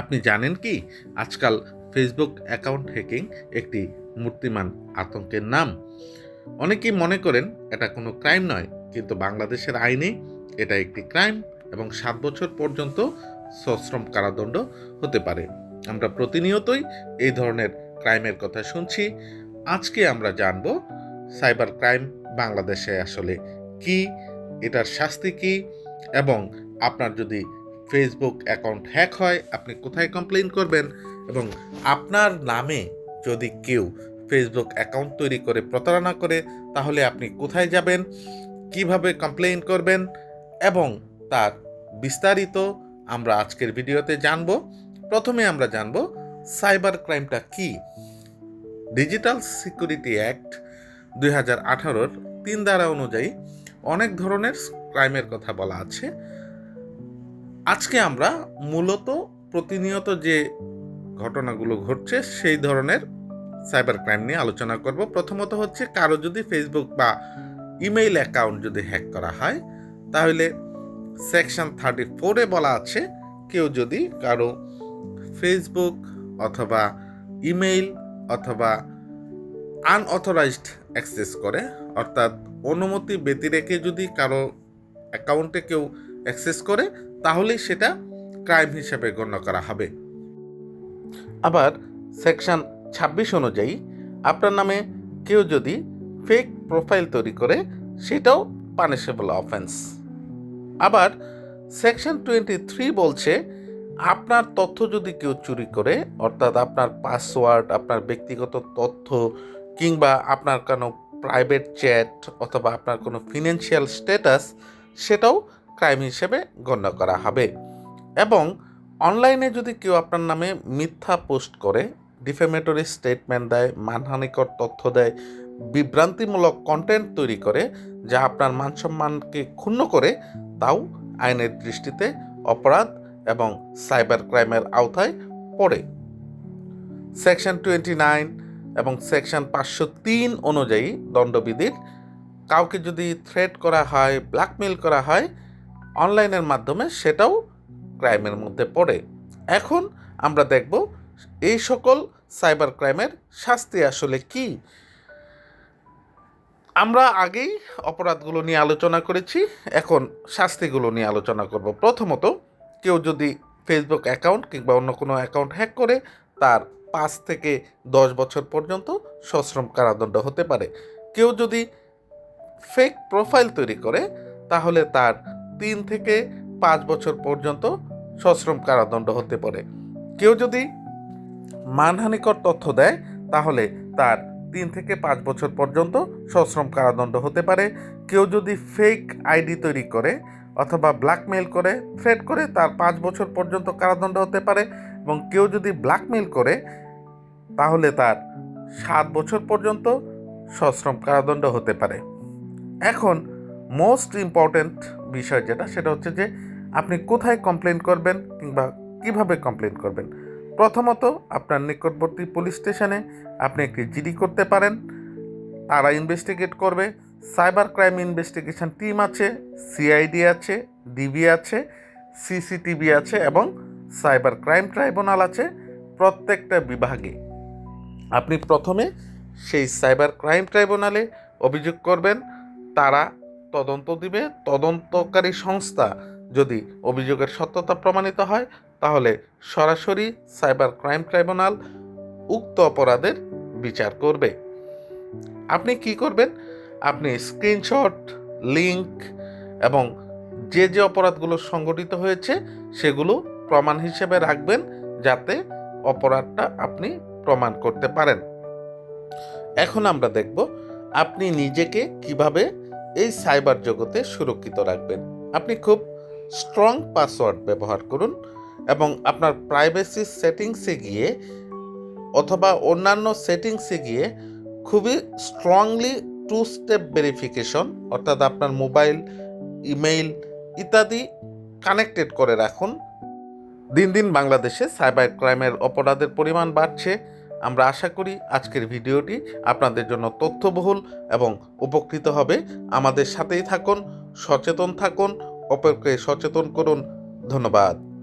আপনি জানেন কি? আজকাল ফেসবুক অ্যাকাউন্ট হ্যাকিং একটি মূর্তিমান আতঙ্কের নাম। অনেকেই মনে করেন এটা কোনো ক্রাইম নয়, কিন্তু বাংলাদেশের আইনে এটা একটি ক্রাইম এবং সাত বছর পর্যন্ত সশ্রম কারাদণ্ড হতে পারে। আমরা প্রতিনিয়তই এই ধরনের ক্রাইমের কথা শুনছি। আজকে আমরা জানব সাইবার ক্রাইম বাংলাদেশে আসলে কি, এটার শাস্তি কি এবং আপনার যদি ফেসবুক অ্যাকাউন্ট হ্যাক হয়, আপনি কোথায় কমপ্লেন করবেন এবং আপনার নামে যদি কেউ ফেসবুক অ্যাকাউন্ট তৈরি করে, প্রতারণা করে, তাহলে আপনি কোথায় যাবেন, কীভাবে কমপ্লেন করবেন এবং তার বিস্তারিত আমরা আজকের ভিডিওতে জানব। প্রথমে আমরা জানব সাইবার ক্রাইমটা কি? ডিজিটাল সিকিউরিটি অ্যাক্ট দুই হাজার আঠারোর তিন ধারা অনুযায়ী অনেক ধরনের ক্রাইমের কথা বলা আছে। আজকে আমরা মূলত প্রতিনিয়ত যে ঘটনাগুলো ঘটছে সেই ধরনের সাইবার ক্রাইম নিয়ে আলোচনা করব। প্রথমত হচ্ছে কারও যদি ফেসবুক বা ইমেইল অ্যাকাউন্ট যদি হ্যাক করা হয়, তাহলে সেকশন থার্টি ফোরে বলা আছে, কেউ যদি কারও ফেসবুক অথবা ইমেইল অথবা আনঅথরাইজড অ্যাক্সেস করে, অর্থাৎ অনুমতি ব্যতি রেখে যদি কারও অ্যাকাউন্টে কেউ অ্যাক্সেস করে তাহলেই সেটা ক্রাইম হিসেবে গণ্য করা হবে। আবার সেকশন ছাব্বিশ অনুযায়ী আপনার নামে কেউ যদি ফেক প্রোফাইল তৈরি করে, সেটাও পানিশেবল অফেন্স আবার সেকশন টোয়েন্টি থ্রি বলছে, আপনার তথ্য যদি কেউ চুরি করে, অর্থাৎ আপনার পাসওয়ার্ড, আপনার ব্যক্তিগত তথ্য, কিংবা আপনার কোনো প্রাইভেট চ্যাট অথবা আপনার কোনো ফিনান্সিয়াল স্ট্যাটাস সেটাও ক্রাইম হিসেবে গণ্য করা হবে। এবং অনলাইনে যদি কেউ আপনার নামে মিথ্যা পোস্ট করে, ডিফেমেটরি স্টেটমেন্ট দেয়, মানহানিকর তথ্য দেয়, বিভ্রান্তিমূলক কন্টেন্ট তৈরি করে, যা আপনার মানসম্মানকে ক্ষুণ্ণ করে, তাও আইনের দৃষ্টিতে অপরাধ এবং সাইবার ক্রাইমের আওতায় পড়ে। সেকশন টোয়েন্টি নাইন এবং সেকশন পাঁচশো তিন অনুযায়ী দণ্ডবিধির কাউকে যদি থ্রেট করা হয় ব্ল্যাকমেল করা হয় অনলাইনের মাধ্যমে সেটাও ক্রাইমের মধ্যে পড়ে। এখন আমরা দেখব এই সকল সাইবার ক্রাইমের শাস্তি আসলে কি। আমরা আগেই অপরাধগুলো নিয়ে আলোচনা করেছি, এখন শাস্তিগুলো নিয়ে আলোচনা করব। প্রথমত, কেউ যদি ফেসবুক অ্যাকাউন্ট কিংবা অন্য কোনো অ্যাকাউন্ট হ্যাক করে, তার পাঁচ থেকে দশ বছর পর্যন্ত সশ্রম কারাদণ্ড হতে পারে। কেউ যদি ফেক প্রোফাইল তৈরি করে, তাহলে তার তিন থেকে পাঁচ বছর পর্যন্ত সশ্রম কারাদণ্ড হতে পারে। কেউ যদি মানহানিকর তথ্য দেয়, তাহলে তার তিন থেকে পাঁচ বছর পর্যন্ত সশ্রম কারাদণ্ড হতে পারে। কেউ যদি ফেক আইডি তৈরি করে অথবা ব্ল্যাকমেল করে থ্রেট করে, তার পাঁচ বছর পর্যন্ত কারাদণ্ড হতে পারে। এবং কেউ যদি ব্ল্যাকমেল করে, তাহলে তার সাত বছর পর্যন্ত সশ্রম কারাদণ্ড হতে পারে। এখন মোস্ট ইম্পর্ট্যান্ট বিষয় যেটা, সেটা হচ্ছে যে আপনি কোথায় কমপ্লেন করবেন কিংবা কীভাবে কমপ্লেন করবেন। প্রথমত আপনার নিকটবর্তী পুলিশ স্টেশনে আপনি একটি জিডি করতে পারেন, তারা ইনভেস্টিগেট করবে সাইবার ক্রাইম ইনভেস্টিগেশন টিম আছে সিআইডি আছে ডিবি আছে সিসিটিভি আছে এবং সাইবার ক্রাইম ট্রাইব্যুনাল আছে প্রত্যেকটা বিভাগে। আপনি প্রথমে সেই সাইবার ক্রাইম ট্রাইব্যুনালে অভিযোগ করবেন, তারা তদন্ত দিবে, তদন্তকারী সংস্থা যদি অভিযোগের সত্যতা প্রমাণিত হয়, তাহলে সরাসরি সাইবার ক্রাইম ট্রাইব্যুনাল উক্ত অপরাধের বিচার করবে। আপনি কি করবেন? আপনি স্ক্রিনশট, লিংক এবং যে যে অপরাধগুলো সংগঠিত হয়েছে, সেগুলো প্রমাণ হিসেবে রাখবেন যাতে অপরাধটা আপনি প্রমাণ করতে পারেন। এখন আমরা দেখব, আপনি নিজেকে কীভাবে এই সাইবার জগতে সুরক্ষিত রাখবেন। আপনি খুব স্ট্রং পাসওয়ার্ড ব্যবহার করুন এবং আপনার প্রাইভেসি সেটিংসে গিয়ে অথবা অন্যান্য সেটিংসে গিয়ে খুবই স্ট্রংলি টু স্টেপ ভেরিফিকেশন, অর্থাৎ আপনার মোবাইল, ইমেইল ইত্যাদি কানেক্টেড করে রাখুন। দিন দিন বাংলাদেশে সাইবার ক্রাইমের অপরাধের পরিমাণ বাড়ছে। আমরা আশা করি আজকের ভিডিওটি আপনাদের জন্য তথ্যবহুল এবং উপকৃত হবে। আমাদের সাথেই থাকুন, সচেতন থাকুন, অপরকে সচেতন করুন। ধন্যবাদ।